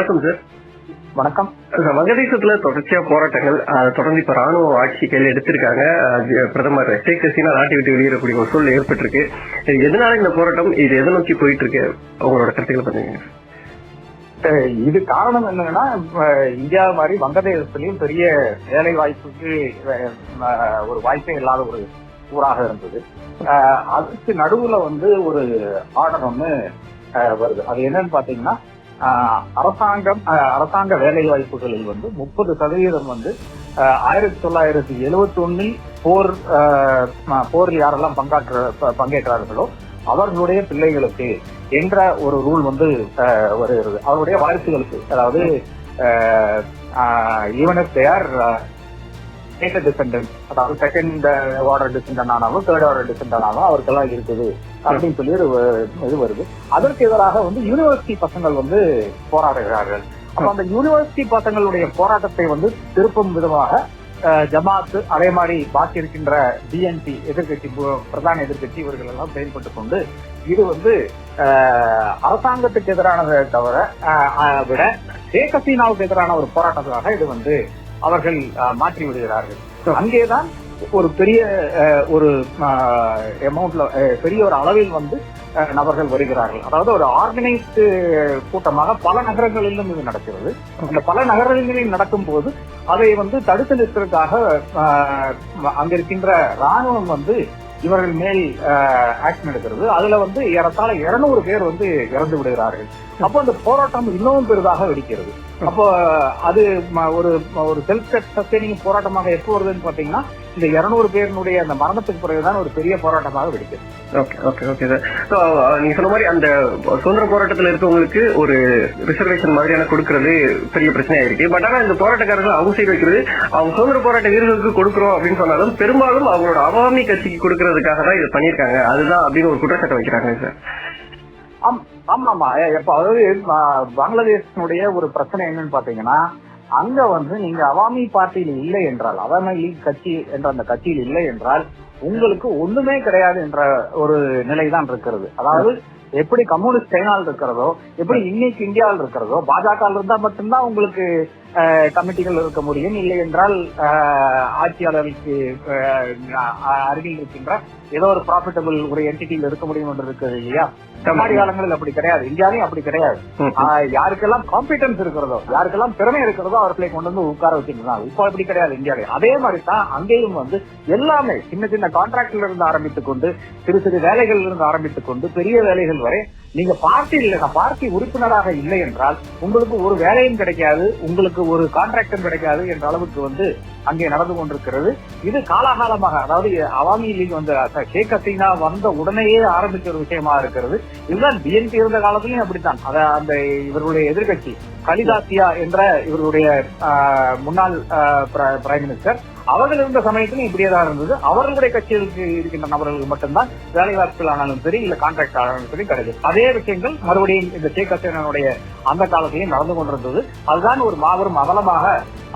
வணக்கம் சார். வணக்கம். வங்கதேசத்துல தொடர்ச்சியா போராட்டங்கள் தொடர்ந்து இப்ப ராணுவ ஆட்சி கையில் எடுத்திருக்காங்க பிரதமர் ஷேக் ஹசீனா நாட்டை விட்டு வெளியேறக்கூடிய ஒரு சூழ்நிலை ஏற்பட்டிருக்கு. இது எதனால இந்த போராட்டம் இது எதை நோக்கி போயிட்டு இருக்கு உங்களோட கருத்துக்களை பண்ணுங்க இது காரணம் என்னன்னா இந்தியா மாதிரி வங்கதேசத்திலையும் பெரிய வேலை வாய்ப்புக்கு ஒரு வாய்ப்பே இல்லாத ஒரு ஊராக இருந்தது. அதுக்கு நடுவுல வந்து ஒரு ஆர்டர் ஒண்ணு வருது. அது என்னன்னு பாத்தீங்கன்னா அரசாங்கம் அரசாங்க வேலை வாய்ப்புகளில் வந்து முப்பது சதவீதம் வந்து ஆயிரத்தி தொள்ளாயிரத்தி எழுவத்தி ஒன்னில் போர் போரில் யாரெல்லாம் பங்காற்ற பங்கேற்றார்களோ அவர்களுடைய பிள்ளைகளுக்கு என்ற ஒரு ரூல் வந்து வருகிறது. அவருடைய வாரிசுகளுக்கு அதாவது ஈவன் இஃப் தேர் டிசெண்டன்ட் அதாவது செகண்ட் ஆர்டர் டிசெண்டன்ட் ஆனாலும் தேர்ட் ஆர்டர் டிசெண்டன்ட் ஆனாலும் அவருக்கெல்லாம் இருக்குது. அப்படின்னு சொல்லி ஒரு இது வருது. அதற்கு எதிராக வந்து யூனிவர்சிட்டி பசங்கள் வந்து போராடுகிறார்கள். அப்ப அந்த யூனிவர்சிட்டி பசங்களுடைய போராட்டத்தை வந்து திருப்பும் விதமாக ஜமாத்து அதே மாதிரி பாக்கி இருக்கின்ற டிஎன்பி எதிர்கட்சி பிரதான எதிர்கட்சி இவர்கள் எல்லாம் செயல்பட்டு கொண்டு இது வந்து அரசாங்கத்துக்கு எதிரானதை தவிர விட ஷேக் ஹசீனாவுக்கு எதிரான ஒரு போராட்டத்துக்காக இது வந்து அவர்கள் மாற்றி விடுகிறார்கள். அங்கேதான் ஒரு பெரிய ஒரு அமௌண்ட்ல பெரிய ஒரு அளவில் வந்து நபர்கள் வருகிறார்கள். அதாவது ஒரு ஆர்கனைஸ்டு கூட்டமாக பல நகரங்களிலும் இது நடக்கிறது. அந்த பல நகரங்களில் நடக்கும் போது அதை வந்து தடுத்து நிறுத்துறதுக்காக அங்கிருக்கின்ற இருக்கின்ற ராணுவம் வந்து இவர்கள் மேல் ஆக்ஷன் எடுக்கிறது அதுல வந்து ஏறத்தாழ இருநூறு பேர் வந்து இறந்து விடுகிறார்கள். அப்போ அந்த போராட்டம் இன்னமும் பெரிதாக வெடிக்கிறது. அப்போ அது ஒரு ஒரு செல்ஃப் சஸ்டைனிங் போராட்டமாக எப்போ வருதுன்னு பாத்தீங்கன்னா இந்த இருநூறு பேரினுடைய அந்த மரணத்துக்கு பிறகுதான் ஒரு பெரிய போராட்டமாக வெடிக்கிறது okay okay okay sir. So நீங்க சொன்ன மாதிரி அந்த சுதந்திர போராட்டத்தில் இருக்கவங்களுக்கு ஒரு ரிசர்வேஷன் மாதிரியான கொடுக்கறது பெரிய பிரச்சனையா இருக்கு பட் ஆனா இந்த போராட்டக்காரர்கள் அவங்க சைடு வைக்கிறது அவங்க சுதந்திர போராட்ட வீரர்களுக்கு கொடுக்குறோம் அப்படின்னு சொன்னாலும் பெரும்பாலும் அவங்களோட அவாமி கட்சிக்கு கொடுக்கறதுக்காக தான் இது பண்ணியிருக்காங்க. அதுதான் அப்படின்னு ஒரு குற்றச்சாட்டை வைக்கிறாங்க சார். ஆமா ஆமா இப்ப அதாவது பங்களாதேஷனுடைய ஒரு பிரச்சனை என்னன்னு பாத்தீங்கன்னா அங்க வந்து நீங்க அவாமி பார்ட்டியில் இல்லை என்றால் அவாமி லீக் கட்சி என்ற அந்த கட்சியில் இல்லை என்றால் உங்களுக்கு ஒண்ணுமே கிடையாது என்ற ஒரு நிலைதான் இருக்கிறது. அதாவது எப்படி கம்யூனிஸ்ட் சைனாவில் இருக்கிறதோ எப்படி இன்னைக்கு இந்தியாவில் இருக்கிறதோ பாஜக இருந்தா மட்டும்தான் உங்களுக்கு கமிட்டிகள் இருக்க முடியும். இல்லை என்றால் ஆட்சியாளர்களுக்கு அருகில் இருக்கின்ற ஏதோ ஒரு ப்ராஃபிட்டபிள் ஒரு என்டிட்டியில் இருக்க முடியும் என்று இருக்குது இல்லையா? சமாதி காலங்களில் அப்படி கிடையாது. இந்தியாலையும் அப்படி கிடையாது. யாருக்கெல்லாம் காம்பிடன்ஸ் இருக்கிறதோ யாருக்கெல்லாம் திறமை இருக்கிறதோ அவர்களை கொண்டு வந்து உட்கார வச்சிருந்தாங்க இப்போ அப்படி கிடையாது இந்தியாவில. அதே மாதிரி தான் அங்கேயும் வந்து எல்லாமே சின்ன சின்ன கான்ட்ராக்ட்ல இருந்து ஆரம்பித்துக் கொண்டு சிறு சிறு வேலைகள் இருந்து ஆரம்பித்துக் கொண்டு பெரிய வேலைகள் வரை நீங்க பார்ட்டி இல்லை பார்ட்டி உறுப்பினராக இல்லை என்றால் உங்களுக்கு ஒரு வேலையும் கிடைக்காது உங்களுக்கு ஒரு கான்ட்ராக்டும் கிடைக்காது என்ற அளவுக்கு வந்து அங்கே நடந்து கொண்டிருக்கிறது. இது காலாகாலமாக அதாவது அவாமி லீக் வந்து ஷேக் ஹசீனா வந்த உடனேயே ஆரம்பிச்ச ஒரு விஷயமா இருக்கிறது. இதுதான் பிஎன்பி இருந்த காலத்திலையும் அப்படித்தான். அத அந்த இவர்களுடைய எதிர்கட்சி கலிதாசியா என்ற இவருடைய முன்னாள் பிரைம் மினிஸ்டர் அவர்கள் இருந்த சமயத்திலும் இப்படியேதான் இருந்தது. அவர்களுடைய கட்சிகளுக்கு இருக்கின்ற நபர்களுக்கு மட்டும்தான் வேலை வாய்ப்புகள் ஆனாலும் சரி இல்ல கான்ட்ராக்ட் ஆனாலும் சரி கிடைக்கும் அதே விஷயங்கள் மறுபடியும் இந்த ஷேக் ஹசீனாவுடைய அந்த காலத்திலையும் நடந்து கொண்டிருந்தது. அதுதான் ஒரு மாபெரும் அகலமாக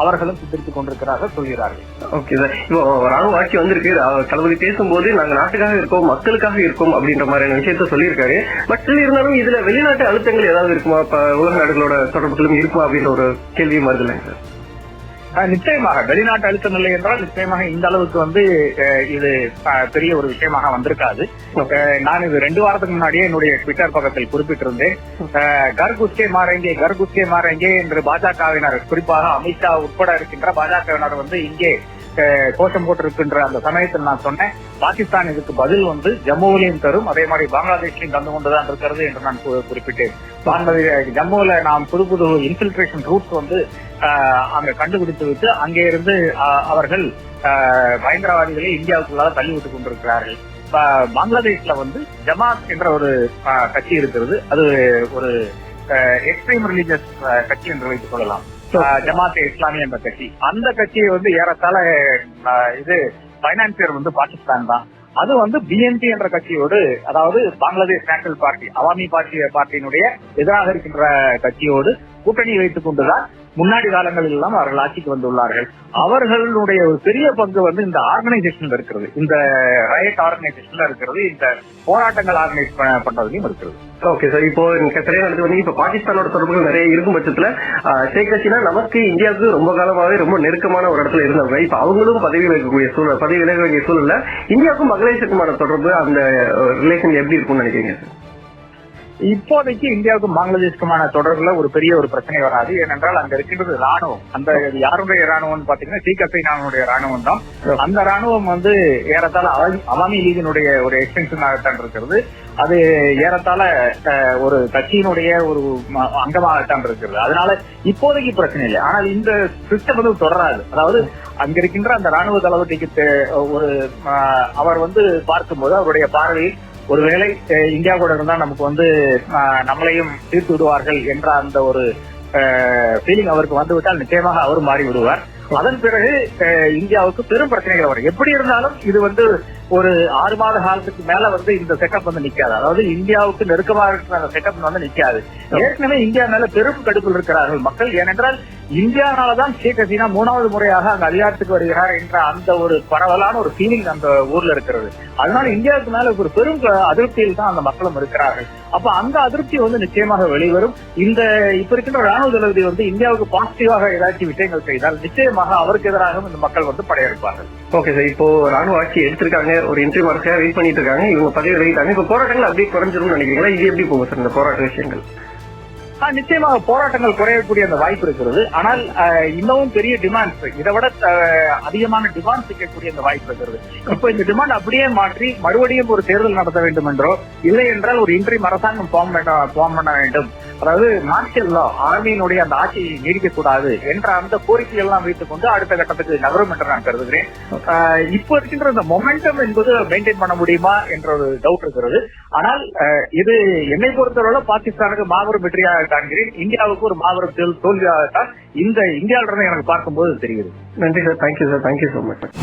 அவர்களும் சித்தரித்துக் கொண்டிருக்கிறார்கள் சொல்கிறார்கள். ஓகே சார் இப்போ ராணுவ ஆட்சி வந்திருக்கு. தளபதி பேசும்போது நாங்க நாட்டுக்காக இருக்கோம் மக்களுக்காக இருக்கோம் அப்படின்ற மாதிரியான விஷயத்த சொல்லியிருக்காரு. பட் இருந்தாலும் இதுல வெளிநாட்டு அழுத்தங்கள் ஏதாவது இருக்குமா? இப்ப உலக நாடுகளோட தொடர்புகளும் இருக்குமா அப்படின்ற ஒரு கேள்வியும் வருது இல்லைங்க சார் நிச்சயமாக. வெளிநாட்டு அழுத்தம் இல்லை என்றால் நிச்சயமாக இந்த அளவுக்கு வந்து இது பெரிய ஒரு விஷயமாக வந்திருக்காது. நான் இது ரெண்டு வாரத்துக்கு முன்னாடியே என்னுடைய ட்விட்டர் பக்கத்தில் குறிப்பிட்டிருந்தேன். கர் குஸ்கே மாறேங்கே கர் குஸ்கே மாறேங்கே என்று பாஜகவினர் குறிப்பாக அமித்ஷா உட்பட இருக்கின்ற பாஜகவினர் வந்து இங்கே கோஷம் போட்டிருக்கின்ற அந்த சமயத்தில் நான் சொன்னேன் பாகிஸ்தான் இதுக்கு பதில் வந்து ஜம்முவிலையும் தரும் அதே மாதிரி பங்களாதேஷ்லையும் தந்து கொண்டுதான் இருக்கிறது என்று நான் குறிப்பிட்டேன். பங்களாதேஷ் நாம் புது புது இன்ஃபில்ட்ரேஷன் ரூட்ஸ் வந்து அங்க கண்டுபிடித்து விட்டு அங்கே இருந்து அவர்கள் பயங்கரவாதிகளை இந்தியாவுக்குள்ளாக தள்ளி விட்டுக் கொண்டிருக்கிறார்கள் பங்களாதேஷ்ல வந்து ஜமாத் என்ற ஒரு கட்சி இருக்கிறது. அது ஒரு எக்ஸ்ட்ரீம் ரிலீஜியஸ் கட்சி என்று வைத்துக் கொள்ளலாம். ஜமாத்தே ஜமாத் இஸ்லாமிய என்ற கட்சி. அந்த கட்சியை வந்து ஏறத்தாழ இது பைனான்சியர் வந்து பாகிஸ்தான் தான். அது வந்து பிஎன்பி என்ற கட்சியோடு அதாவது Bangladesh national party Awami party பார்ட்டியினுடைய எதிராக இருக்கின்ற கட்சியோடு கூட்டணி வைத்துக் கொண்டுதான் முன்னாடி காலங்களில் எல்லாம் அவர்கள் ஆட்சிக்கு வந்துள்ளார்கள். அவர்களுடைய ஒரு பெரிய பங்கு வந்து இந்த ஆர்கனைசேஷன்ல இருக்கிறது. இந்த ரயட் ஆர்கனைசேஷன்ல இருக்கிறது. இந்த போராட்டங்கள் ஆர்கனைஸ் பண்றதுலயும் இருக்கிறது. ஓகே சார் இப்போ நடந்து வந்து இப்ப பாகிஸ்தானோட தொடர்புகள் நிறைய இருக்கும் பட்சத்துல ஷேக் ஹசீனா நமக்கு இந்தியாவுக்கு ரொம்ப காலமாவே ரொம்ப நெருக்கமான ஒரு இடத்துல இருந்தவங்க. இப்ப அவங்களும் பதவி விலகக்கூடிய சூழல் பதவி விலக வேண்டிய சூழல்ல இந்தியாவுக்கும் பங்களாதேஷுக்குமான தொடர்பு அந்த ரிலேஷன் எப்படி இருக்கும்னு நினைக்கிறீங்க சார் இப்போதைக்கு இந்தியாவுக்கும் பங்களாதேஷ்க்குமான தொடர்புல ஒரு பெரிய ஒரு பிரச்சனை வராது. ஏனென்றால் அங்க இருக்கின்றது ராணுவம். அந்த யாருடைய ராணுவம்னு பாத்தீங்கன்னா ஷேக் ஹசீனாவுடைய ராணுவம் தான். அந்த ராணுவம் வந்து ஏறத்தாழ அவ- அவாமி லீகினுடைய ஒரு எக்ஸ்டென்ஷனாகத்தான் இருக்கிறது. அது ஏறத்தாழ ஒரு கட்சியினுடைய ஒரு அங்கமாகத்தான் இருக்கிறது. அதனால இப்போதைக்கு பிரச்சனை இல்லை. ஆனால் இந்த சிஸ்டம் வந்து தொடராது. அதாவது அங்க இருக்கின்ற அந்த ராணுவ தளபதிக்கு ஒரு அவர் வந்து பார்க்கும்போது அவருடைய பார்வையில் ஒருவேளை இந்தியா கூட இருந்தா நமக்கு வந்து நம்மளையும் தீர்த்து விடுவார்கள் என்ற அந்த ஒரு ஃபீலிங் அவருக்கு வந்து விட்டால் நிச்சயமாக அவர் மாறி விடுவார் அதன் பிறகு இந்தியாவுக்கு பெரும் பிரச்சனைகள் வரும். எப்படி இருந்தாலும் இது வந்து ஒரு ஆறு மாத காலத்துக்கு மேல வந்து இந்த செட்டப் வந்து நிக்காது. அதாவது இந்தியாவுக்கு நெருக்கமாக இருக்கிற அந்த செட்டப் வந்து நிக்காது. ஏற்கனவே இந்தியா மேல பெரும் கடுப்பில் இருக்கிறார்கள் மக்கள். ஏனென்றால் இந்தியானாலதான் ஷேக் ஹசீனா மூணாவது முறையாக அங்க அதிகாரத்துக்கு வருகிறார் என்ற அந்த ஒரு பரவலான ஒரு ஃபீலிங் அந்த ஊர்ல இருக்கிறது. அதனால இந்தியாவுக்கு மேல ஒரு பெரும் அதிருப்தியில் தான் அந்த மக்களும் இருக்கிறார்கள். அப்ப அந்த அதிருப்தி வந்து நிச்சயமாக வெளிவரும். இந்த இப்ப இருக்கின்ற ராணுவ தளபதி வந்து இந்தியாவுக்கு பாசிட்டிவாக ஏதாச்சும் விஷயங்கள் செய்தால் நிச்சயமாக அவருக்கு எதிராகவும் இந்த மக்கள் வந்து படையெடுப்பார்கள். ஓகே சார் இப்போ ராணுவ ஆட்சி எடுத்திருக்காங்க. ஒரு இன்டர்வியூ வரிசையா வெயிட் பண்ணிட்டு இருக்காங்க. இவங்க பதவி விலகிட்டாங்க இப்போ போராட்டங்கள் அப்படியே குறைஞ்சிரும்னு நினைக்கிறீங்களா? இது எப்படி போகும் சார் இந்த போராட்ட விஷயங்கள்? ஆ, நிச்சயமாக போராட்டங்கள் குறையக்கூடிய அந்த வாய்ப்பு இருக்கிறது. ஆனால் இன்னமும் பெரிய டிமாண்ட்ஸ் இதை விட அதிகமான டிமாண்ட் வைக்கக்கூடிய அந்த வாய்ப்பு இருக்கிறது. இப்போ இந்த டிமாண்ட் அப்படியே மாற்றி மறுபடியும் ஒரு தேர்தல் நடத்த வேண்டும் என்றோ இல்லை என்றால் ஒரு இன்றி அரசாங்கம் ஃபார்ம் பண்ண ஃபார்ம் பண்ண வேண்டும். அதாவது மார்ஷியல் லா ஆர்மியினுடைய அந்த ஆட்சியை நீடிக்க கூடாது என்ற அந்த கோரிக்கை எல்லாம் வைத்துக் கொண்டு அடுத்த கட்டத்துக்கு நகரும் என்று நான் கருதுகிறேன். இப்போ இருக்கின்ற இந்த மொமெண்டம் என்பது மெயின்டைன் பண்ண முடியுமா என்ற ஒரு டவுட் இருக்கிறது. ஆனால் இது என்னை பொறுத்தவரை பாகிஸ்தானுக்கு மாபெரும் வெற்றியாக காண்கிறேன். இந்தியாவுக்கு ஒரு மாபெரும் தோல்- தோல்வியாகத்தான் இந்த இந்தியாவிலிருந்து எனக்கு பார்க்கும்போது தெரிகிறது. நன்றி sir. Thank you sir thank you so much